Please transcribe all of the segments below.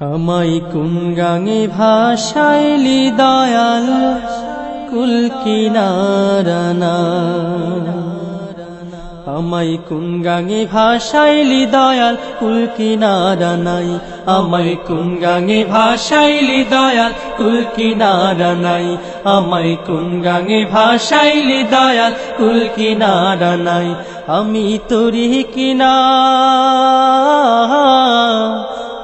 আমায় কোন গাঙে ভাসাইলি দয়াল, কুল কিনারানা। আমায় কোন গাঙে ভাসাইলি দয়াল, কুল কিনারানাই। আমায় কোন গাঙে ভাসাইলি দয়াল, কুল কিনারানাই। আমায় কোন গাঙে ভাসাইলি দয়াল, কুল কিনারানাই। আমি তোরি কিনা।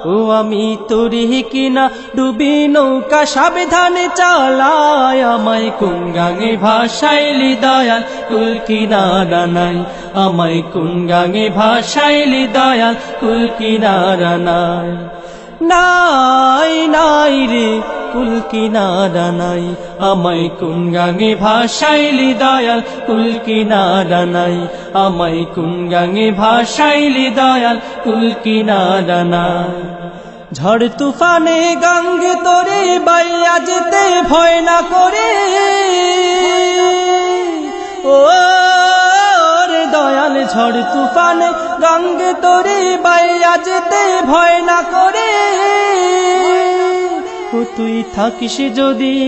ও আমি তোরি কিনা ডুবি নৌকা সাবধানে চালায়, আমায় কোন গাঙে ভাসাইলি দয়াল, কুল কিনারা নাই। আমায় কোন গাঙে ভাসাইলি দয়াল, কুল কিনারা নাই। নাই নাই রে কুল কিনারা নাই। আমায় কোন গাঙে ভাসাইলি দয়াল কুল কিনারা নাই। আমায় কোন গাঙে ভাসাইলি দয়াল কুল কিনারা নাই। ঝড় তুফানে গঙ্গে তোরে বাইয়া যেতে ভয় না করে। ও দয়াল, ঝড় তুফানে গঙ্গে তোরে বাইয়া যেতে ভয় না করে। ও তুই থাকিস যদি।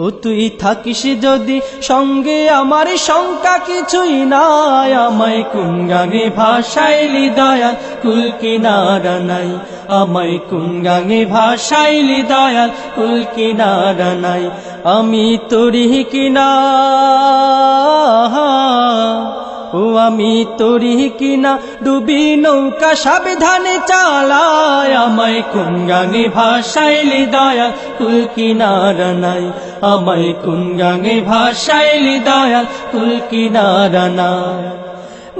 ও তুই থাকিস যদি। সঙ্গে আমার শঙ্কা কিছুই নাই। আমায় কোন গাঙে ভাসাইলি দয়াল, কুল কিনারা নাই। আমায় কোন গাঙে ভাসাইলি দয়াল, কুল কিনারা নাই। আমি তোরি কিনা। ও আমি তোরি কিনা ডুবি নৌকা সাবধানে চালায়, আমায় কোন গাঙে ভাসাইলি দয়াল কুল কিনারা নাই। আমায় কোন গাঙে ভাসাইলি দয়াল কুল কিনারা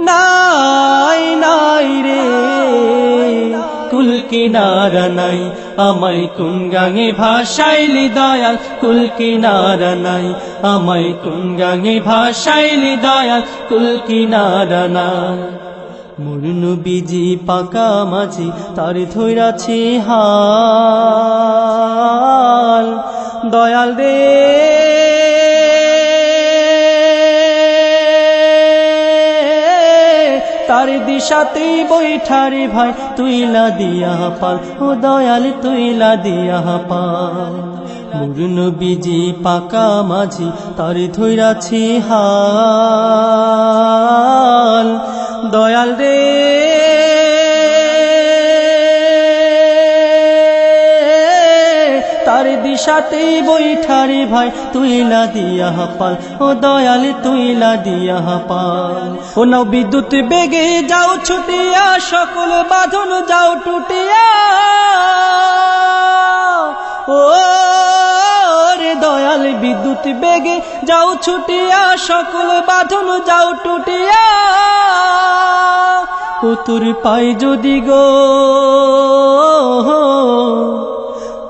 নাই নাই রে। কুল কিনারা নাই। আমায় কোন গাঙে ভাসাইলি দয়াল কুল কিনারা নাই। আমায় কোন গাঙে ভাসাইলি দয়াল কুল কিনারা নাই। মুরনু বিজি পাকা মাঝি, তার ধৈরাছি হাল। দয়াল রে তার দিশাতেই বৈঠারে ভাই তুইলা দিয়া পাল, ও দয়াল তুইলা দিয়া পাল। মুরুন বিজি পাকা মাঝি, তার ধৈরাছি হাল। দয়াল রে তার দিশাতেই বৈঠারে ভাই, তুইলা দিয়া পাল ও দয়াল, তুইলা দিয়া পাল ও নাও বিদ্যুৎ বেগে যাও, ছুটিয়া সকল বাঁধন যাও, টুটিয়া। ও দয়াল, বিদ্যুৎ বেগে যাও, ছুটিয়া সকল বাঁধন যাও, টুটিয়া। ও তোর পাই যদি গো।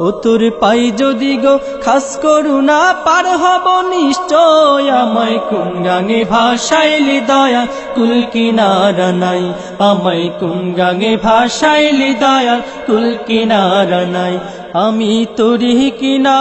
ও তোর পাই যদি গো, খাস করুণা পার হব নিশ্চয় আমায় কোন গাঙে ভাসাইলি দয়া, কুল নাই, আমায় কোন গাঙে ভাসাইলি দয়া, কুল নাই, আমি তোরি কিনা।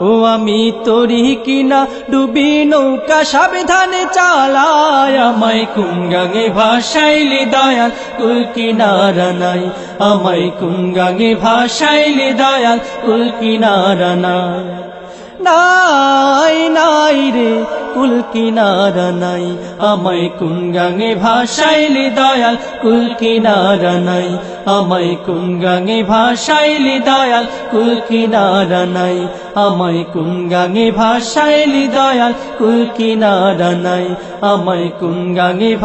ও আমি তোরি কিনা ডুবি নৌকা সাবধানে চালায়, আমায় কুঙ্গাঙে ভাষাইলে দয়াল, কুল কিনারা নাই। আমায় কুঙ্গাঙে ভাষাইলে দয়াল, কুল কিনারা নাই। নাই নাই রে, কুল কিনারা নাই। আমায় কোন গাঙে ভাসাইলি দয়াল, কুল কিনারা নাই। আমায় কোন গাঙে ভাসাইলি দয়াল, কুল কিনারা নাই। আমায় কোন গাঙে ভাসাইলি দয়াল, কুল কিনারা নাই। আমায় কোন গাঙে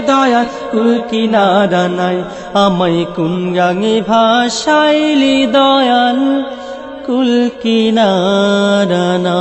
দয়াল, কুল নাই। আমায় কোন গাঙে দয়াল। কুল কিনারা না